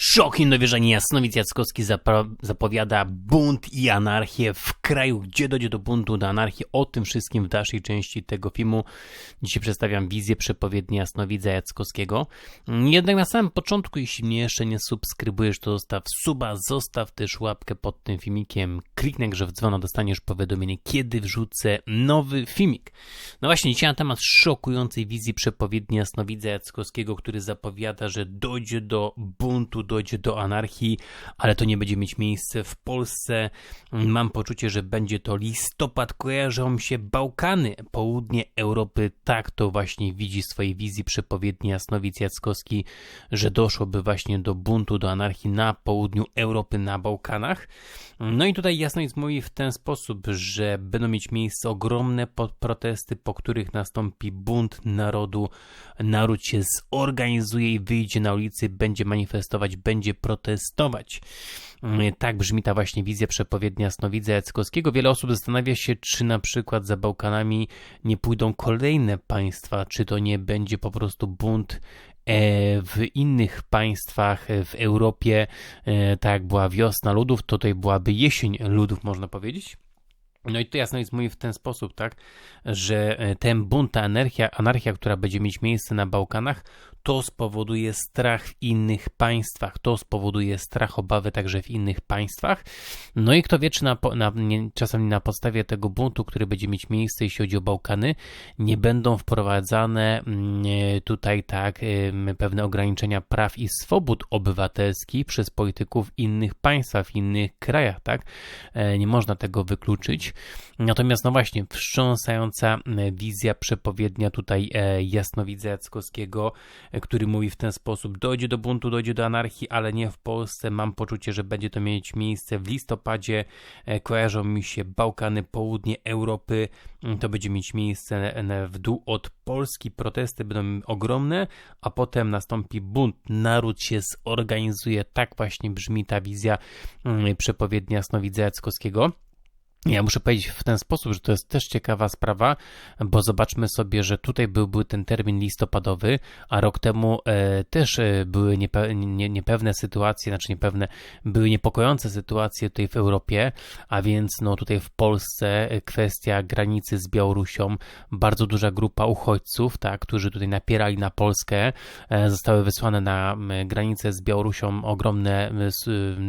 Szok i niedowierzanie Jasnowic Jackowski zapowiada bunt i anarchię w kraju. Gdzie dojdzie do buntu, do anarchii? O tym wszystkim w dalszej części tego filmu. Dzisiaj przedstawiam wizję przepowiedni Jasnowidza Jackowskiego. Jednak na samym początku, jeśli mnie jeszcze nie subskrybujesz, to zostaw suba, zostaw też łapkę pod tym filmikiem. Kliknij grze w dzwona, dostaniesz powiadomienie, kiedy wrzucę nowy filmik. No właśnie, dzisiaj na temat szokującej wizji przepowiedni Jasnowidza Jackowskiego, który zapowiada, że dojdzie do buntu, dojdzie do anarchii, ale to nie będzie mieć miejsca w Polsce. Mam poczucie, że będzie to listopad, kojarzą się Bałkany, południe Europy. Tak to właśnie widzi swojej wizji przepowiedni Jasnowic Jackowski, że doszłoby właśnie do buntu, do anarchii na południu Europy, na Bałkanach. No i tutaj Jasnowic mówi w ten sposób, że będą mieć miejsce ogromne protesty, po których nastąpi bunt narodu. Naród się zorganizuje i wyjdzie na ulicy, będzie manifestować, będzie protestować. Mm, tak brzmi ta właśnie wizja przepowiednia Jasnowidza Jackowskiego. Wiele osób zastanawia się, czy na przykład za Bałkanami nie pójdą kolejne państwa, czy to nie będzie po prostu bunt e, w innych państwach e, w Europie, e, tak jak była wiosna ludów, tutaj byłaby jesień ludów, można powiedzieć. No i to jasno jest mówi w ten sposób, tak, że ten bunt, ta anarchia, anarchia, która będzie mieć miejsce na Bałkanach, to spowoduje strach w innych państwach, to spowoduje strach, obawy także w innych państwach. No i kto wie, czy na, na, nie, czasami na podstawie tego buntu, który będzie mieć miejsce, jeśli chodzi o Bałkany, nie będą wprowadzane mm, tutaj tak pewne ograniczenia praw i swobód obywatelskich przez polityków innych państw, w innych krajach, tak? E, nie można tego wykluczyć. Natomiast, no właśnie, wstrząsająca wizja przepowiednia tutaj e, Jasnowidza Jackowskiego, który mówi w ten sposób: dojdzie do buntu, dojdzie do anarchii, ale nie w Polsce. Mam poczucie, że będzie to mieć miejsce w listopadzie. E, kojarzą mi się Bałkany, południe Europy. Mm, to będzie mieć miejsce w dół od Polski. Protesty będą ogromne, a potem nastąpi bunt. Naród się zorganizuje. Tak właśnie brzmi ta wizja mm, przepowiednia Snowidza Jackowskiego. Ja muszę powiedzieć w ten sposób, że to jest też ciekawa sprawa, bo zobaczmy sobie, że tutaj byłby ten termin listopadowy, a rok temu e, też e, były niepe, nie, niepewne sytuacje, znaczy niepewne, były niepokojące sytuacje tutaj w Europie, a więc no tutaj w Polsce e, kwestia granicy z Białorusią, bardzo duża grupa uchodźców, tak, którzy tutaj napierali na Polskę, e, zostały wysłane na granicę z Białorusią. Ogromne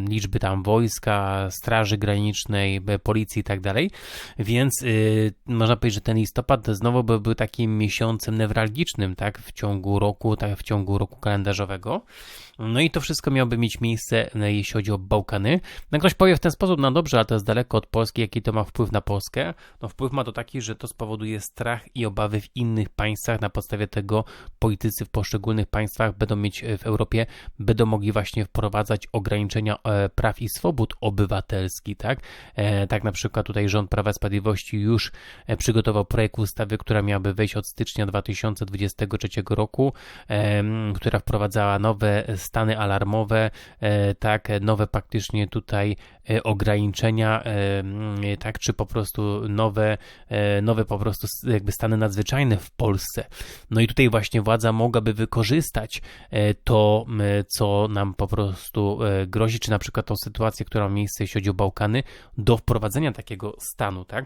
liczby tam wojska, straży granicznej, policji tak dalej. Więc yy, można powiedzieć, że ten listopad znowu by był takim miesiącem newralgicznym, tak, w ciągu roku, tak, w ciągu roku kalendarzowego. No i to wszystko miałoby mieć miejsce, e, jeśli chodzi o Bałkany. No ktoś powie w ten sposób, no dobrze, ale to jest daleko od Polski, jaki to ma wpływ na Polskę? No wpływ ma to taki, że to spowoduje strach i obawy w innych państwach. Na podstawie tego politycy w poszczególnych państwach będą mieć e, w Europie, będą mogli właśnie wprowadzać ograniczenia e, praw i swobód obywatelskich, tak? Tak na przykład tutaj rząd Prawa Sprawiedliwości już przygotował projekt ustawy, która miałaby wejść od stycznia 2023 roku, która wprowadzała nowe stany alarmowe, e, tak, nowe praktycznie tutaj e, ograniczenia, e, tak, czy po prostu nowe, nowe po prostu jakby stany nadzwyczajne w Polsce. No i tutaj właśnie władza mogłaby wykorzystać to, co nam po prostu grozi, czy na przykład tą sytuację, która ma miejsce, jeśli chodzi o Bałkany, do wprowadzenia takiego stanu, tak?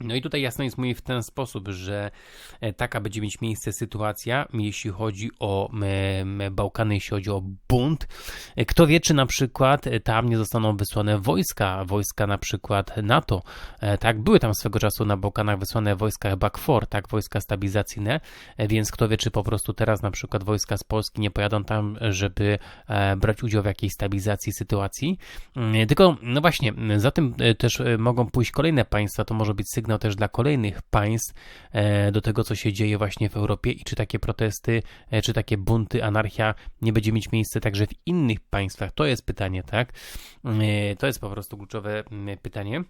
No i tutaj jasno jest mówi w ten sposób, że e, taka będzie mieć miejsce sytuacja, jeśli chodzi o Bałkany, jeśli chodzi o bunt. E, kto wie, czy na przykład e, tam nie zostaną wysłane wojska, wojska na przykład NATO. Tak, były tam swego czasu na Bałkanach wysłane wojska chyba KFOR, tak, wojska stabilizacyjne, więc kto wie, czy po prostu teraz na przykład wojska z Polski nie pojadą tam, żeby brać udział w jakiejś stabilizacji sytuacji. Mm, tylko, no właśnie, za tym też mogą pójść kolejne państwa, to może być sygnał sygnał też dla kolejnych państw e, do tego, co się dzieje właśnie w Europie i czy takie protesty, e, czy takie bunty, anarchia nie będzie mieć miejsca także w innych państwach. To jest pytanie, tak? E, to jest po prostu kluczowe pytanie.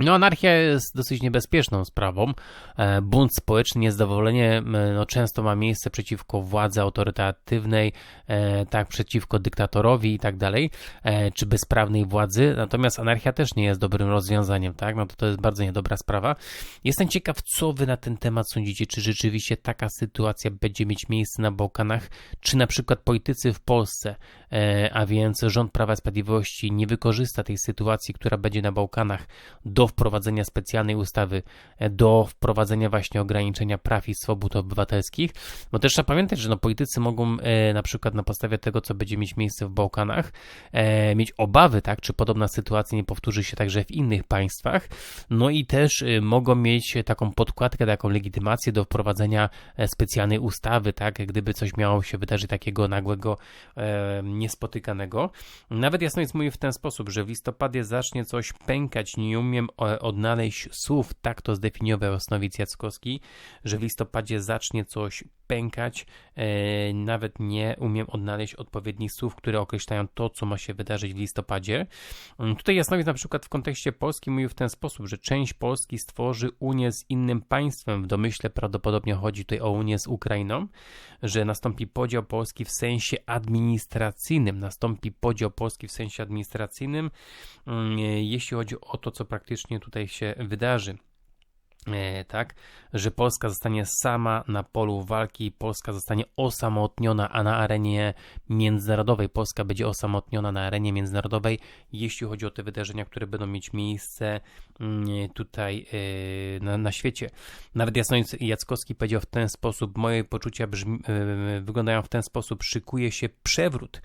No, anarchia jest dosyć niebezpieczną sprawą. E, bunt społeczny, niezadowolenie no, często ma miejsce przeciwko władzy autorytatywnej, e, tak, przeciwko dyktatorowi i tak dalej, e, czy bezprawnej władzy. Natomiast anarchia też nie jest dobrym rozwiązaniem, tak? No to to jest bardzo niedobra sprawa. Jestem ciekaw, co wy na ten temat sądzicie. Czy rzeczywiście taka sytuacja będzie mieć miejsce na Bałkanach, czy na przykład politycy w Polsce, a więc rząd Prawa i Sprawiedliwości nie wykorzysta tej sytuacji, która będzie na Bałkanach do wprowadzenia specjalnej ustawy, e, do wprowadzenia właśnie ograniczenia praw i swobód obywatelskich, bo też trzeba pamiętać, że no, politycy mogą e, na przykład na podstawie tego, co będzie mieć miejsce w Bałkanach, e, mieć obawy, tak, czy podobna sytuacja nie powtórzy się także w innych państwach, no i też e, mogą mieć taką podkładkę, taką legitymację do wprowadzenia e, specjalnej ustawy, tak, gdyby coś miało się wydarzyć takiego nagłego, e, niespotykanego. Nawet Jasnowic mówi w ten sposób, że w listopadzie zacznie coś pękać, nie umiem odnaleźć słów, tak to zdefiniował Osnowic Jackowski, że w listopadzie zacznie coś pękać. E, nawet nie umiem odnaleźć odpowiednich słów, które określają to, co ma się wydarzyć w listopadzie. Mm, tutaj Jasnowic na przykład w kontekście Polski mówił w ten sposób, że część Polski stworzy Unię z innym państwem. W domyśle prawdopodobnie chodzi tutaj o Unię z Ukrainą, że nastąpi podział Polski w sensie administracyjnym. Nastąpi podział Polski w sensie administracyjnym, mm, jeśli chodzi o to, co praktycznie tutaj się wydarzy. E, tak, że Polska zostanie sama na polu walki, Polska zostanie osamotniona, a na arenie międzynarodowej Polska będzie osamotniona na arenie międzynarodowej, jeśli chodzi o te wydarzenia, które będą mieć miejsce mm, tutaj e, na, na świecie. Nawet Jasnowic Jackowski powiedział w ten sposób, moje poczucia brzmi, e, wyglądają w ten sposób, szykuje się przewrót.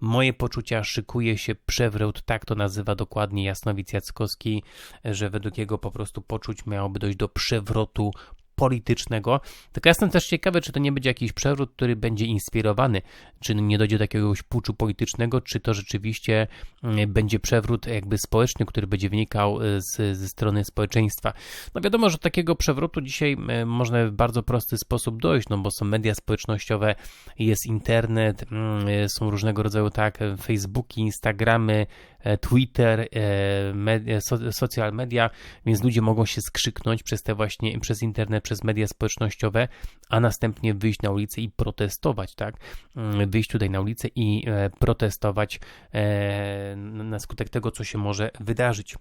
Moje poczucia szykuje się przewrót, tak to nazywa dokładnie Jasnowic Jackowski, że według jego po prostu poczuć miałoby dojść do przewrotu politycznego. Tylko jestem też ciekawy, czy to nie będzie jakiś przewrót, który będzie inspirowany, czy nie dojdzie do jakiegoś puczu politycznego, czy to rzeczywiście mm, będzie przewrót jakby społeczny, który będzie wynikał y, z, ze strony społeczeństwa. No wiadomo, że takiego przewrotu dzisiaj y, można w bardzo prosty sposób dojść, no bo są media społecznościowe, jest internet, mm, y, są różnego rodzaju tak, Facebooki, Instagramy, e, Twitter, e, media, social media, więc ludzie mogą się skrzyknąć przez te właśnie, przez internet, przez media społecznościowe, a następnie wyjść na ulicę i protestować, tak? Mm, wyjść tutaj na ulicę i e, protestować e, na skutek tego, co się może wydarzyć.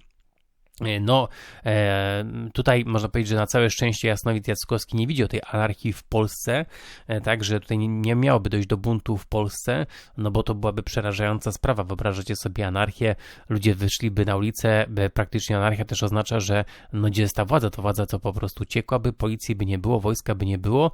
E, no, e, tutaj można powiedzieć, że na całe szczęście Jasnowic Jackowski nie widział tej anarchii w Polsce, e, tak, że tutaj nie, nie miałoby dojść do buntu w Polsce, no bo to byłaby przerażająca sprawa. Wyobrażacie sobie anarchię, ludzie wyszliby na ulicę, praktycznie anarchia też oznacza, że no gdzie jest ta władza, to władza co po prostu ciekłaby, policji by nie było, wojska by nie było,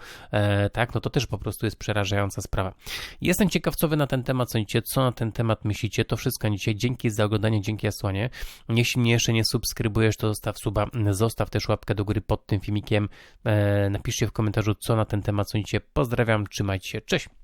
tak, no to też po prostu jest przerażająca sprawa. Jestem ciekaw, co wy na ten temat sądzicie, co na ten temat myślicie, to wszystko dzisiaj. Dzięki za oglądanie, dzięki Jasłanie. Jeśli mnie jeszcze nie subskrybujecie, subskrybujesz, to zostaw suba, zostaw też łapkę do góry pod tym filmikiem. E, napiszcie w komentarzu, co na ten temat sądzicie. Pozdrawiam, trzymajcie się, cześć!